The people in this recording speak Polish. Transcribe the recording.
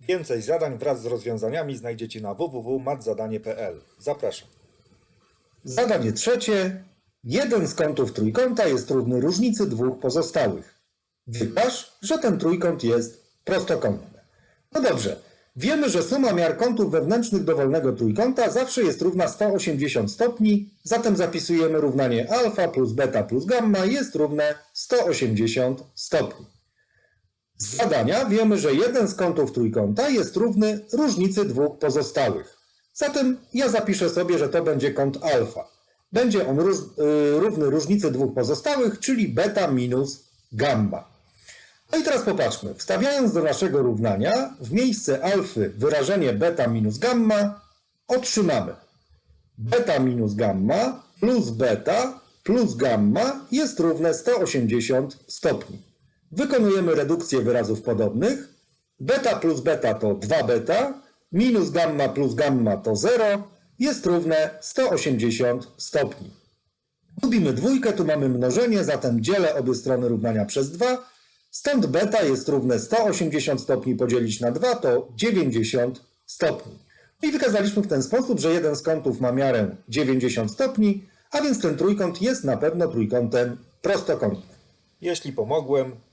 Więcej zadań wraz z rozwiązaniami znajdziecie na www.matzadanie.pl. Zapraszam. Zadanie trzecie. Jeden z kątów trójkąta jest równy różnicy dwóch pozostałych. Wykaż, że ten trójkąt jest prostokątny. No dobrze. Wiemy, że suma miar kątów wewnętrznych dowolnego trójkąta zawsze jest równa 180 stopni, zatem zapisujemy równanie alfa plus beta plus gamma jest równe 180 stopni. Z zadania wiemy, że jeden z kątów trójkąta jest równy różnicy dwóch pozostałych. Zatem ja zapiszę sobie, że to będzie kąt alfa. Będzie on róż, y, równy różnicy dwóch pozostałych, czyli beta minus gamma. No i teraz popatrzmy. Wstawiając do naszego równania w miejsce alfy wyrażenie beta minus gamma, otrzymamy beta minus gamma plus beta plus gamma jest równe 180 stopni. Wykonujemy redukcję wyrazów podobnych. Beta plus beta to 2 beta, minus gamma plus gamma to 0, jest równe 180 stopni. Gubimy dwójkę, tu mamy mnożenie, zatem dzielę obie strony równania przez 2. Stąd beta jest równe 180 stopni podzielić na 2 to 90 stopni. I wykazaliśmy w ten sposób, że jeden z kątów ma miarę 90 stopni, a więc ten trójkąt jest na pewno trójkątem prostokątnym. Jeśli pomogłem,